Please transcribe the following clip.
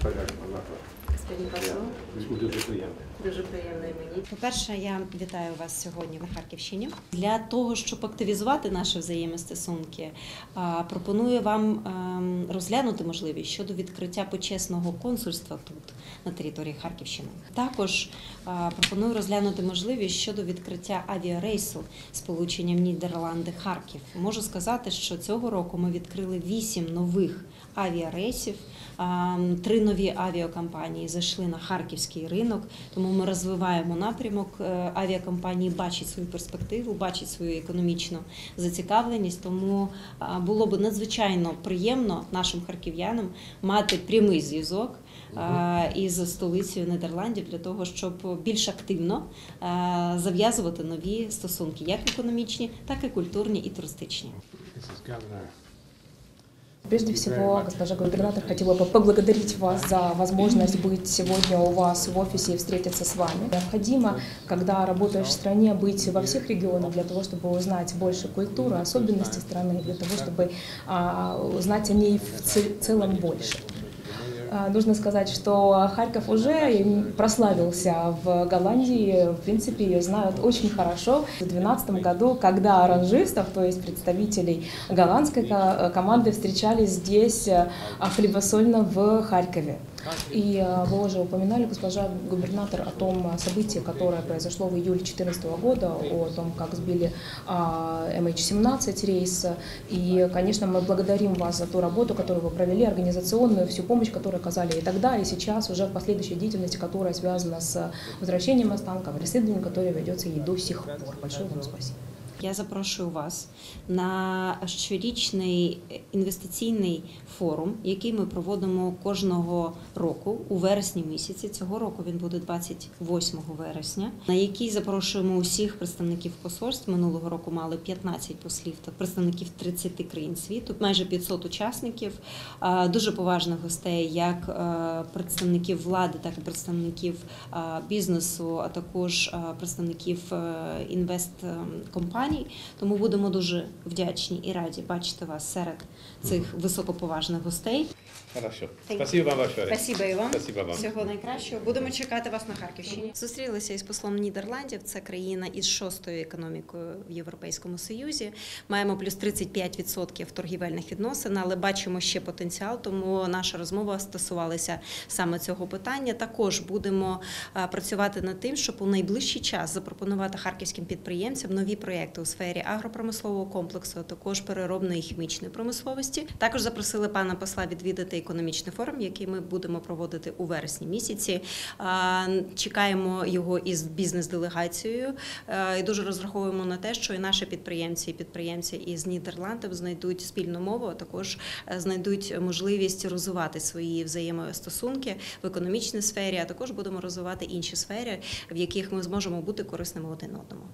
穿点什么了 Господин Дуже приємно. дуже приємно і мені. По-перше, я вітаю вас сьогодні на Харківщині. Для того, щоб активізувати наші взаємостосунки, пропоную вам ем, розглянути можливість щодо відкриття почесного консульства тут, на території Харківщини. Також пропоную розглянути можливість щодо відкриття авіарейсу з полученням Нідерланди-Харків. Можу сказати, що цього року ми відкрили вісім нових авіарейсів. Три нові авіакомпанії зайшли на харківський ринок, тому ми розвиваємо напрямок. Е, Авіакомпанії бачать свою перспективу, бачать свою економічну зацікавленість. Тому було б надзвичайно приємно нашим харків'янам мати прямий зв'язок із столицею Нідерландів для того, щоб більш активно зав'язувати нові стосунки, як економічні, так і культурні і туристичні. Прежде всего, госпожа губернатор, хотела бы поблагодарить вас за возможность быть сегодня у вас в офисе и встретиться с вами. Необходимо, когда работаешь в стране, быть во всех регионах для того, чтобы узнать больше культуры, особенностей страны, для того, чтобы а, узнать о ней в целом больше. А, Нужно сказать, что Харьков уже прославился в Голландии, в принципе, ее знают очень хорошо. В 2012 году, когда оранжистов, то есть представителей голландской ко- команды, встречались здесь а, хлебосольно в Харькове. И а, вы уже упоминали, госпожа губернатор, о том а, событии, которое произошло в июле 2014 года, о том, как сбили а, MH17 рейс. И, конечно, мы благодарим вас за ту работу, которую вы провели, организационную, всю помощь, которую оказали и тогда, и сейчас, уже в последующей деятельности, которая связана с возвращением останков, расследованием, которое ведется и до сих пор. Большое вам спасибо. Я запрошую вас на щорічний інвестиційний форум, який ми проводимо кожного року у вересні місяці. Цього року він буде 28 вересня, на який запрошуємо усіх представників посольств. Минулого року мали 15 послів та представників 30 країн світу, майже 500 учасників, дуже поважних гостей, як е, представників влади, так і представників е, бізнесу, а також е, представників інвесткомпаній. Тому будемо дуже вдячні і раді бачити вас серед цих високоповажних гостей. Хорошо. Спасибо вам большое. Спасибо і вам. Спасибо вам. Всього найкращого. Будемо чекати вас на Харківщині. Зустрілися із послом Нідерландів. Це країна із шостою економікою в Європейському Союзі. Маємо плюс 35% торгівельних відносин, але бачимо ще потенціал. Тому наша розмова стосувалася саме цього питання. Також будемо е, працювати над тим, щоб у найближчий час запропонувати харківським підприємцям нові проекти у сфері агропромислового комплексу, а також переробної хімічної промисловості. Також запросили пана посла відвідати економічний форум, який ми будемо проводити у вересні місяці. Чекаємо його із бізнес-делегацією і дуже розраховуємо на те, що і наші підприємці, і підприємці із Нідерландів знайдуть спільну мову, а також е, знайдуть можливість розвивати свої взаємостосунки в економічній сфері, а також будемо розвивати інші сфери, в яких ми зможемо бути корисними один одному.